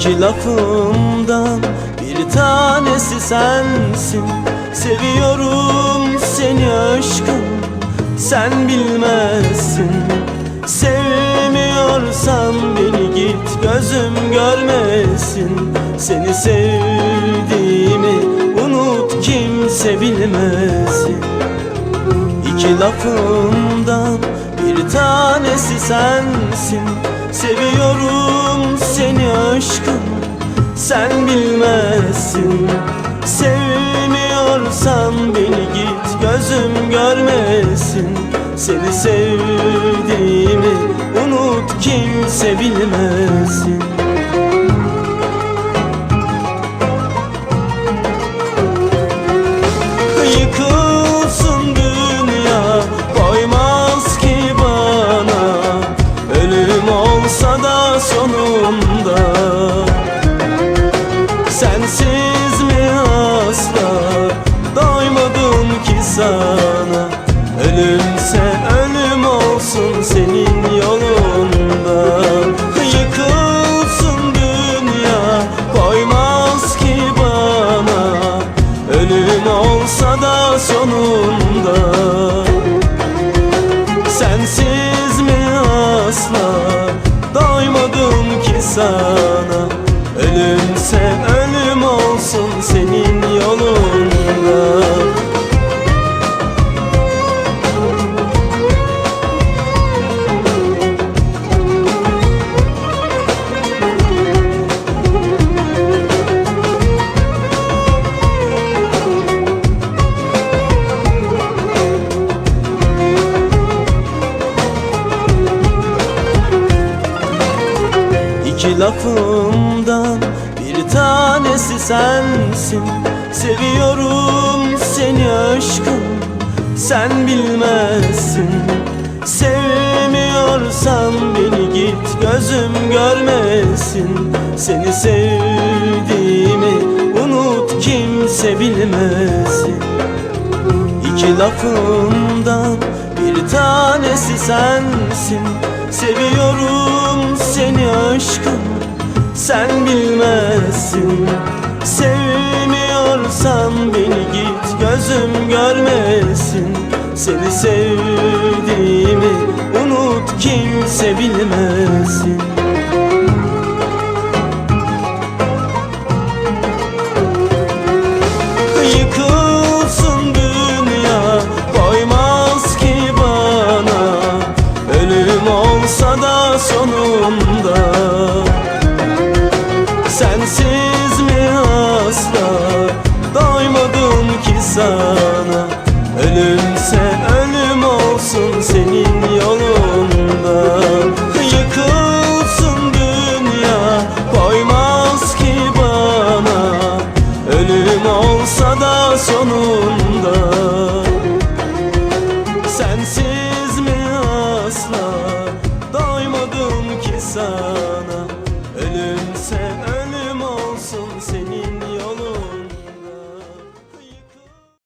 İki lafımdan bir tanesi sensin. Seviyorum seni aşkım sen bilmezsin. Sevmiyorsan beni git gözüm görmesin. Seni sevdiğimi unut kimse bilmesin. İki lafımdan bir tanesi sensin. Seviyorum bilmezsin Sevmiyorsan beni git gözüm görmesin. Seni sevdiğimi unut kimse bilmesin. Yıkılsın sana. Ölümse ölüm olsun senin yolunda. Yıkılsın dünya koymaz ki bana. Ölüm olsa da sonunda. Sensiz mi asla? Doymadım ki sana İki lafımdan bir tanesi sensin. Seviyorum seni aşkım sen bilmezsin. Sevmiyorsan beni git gözüm görmesin. Seni sevdiğimi unut kimse bilmesin. İki lafımdan bir tanesi sensin. Seviyorum seni aşkım sen bilmezsin. Sevmiyorsan beni git gözüm görmesin. Seni sevdiğimi unut kimse bilmesin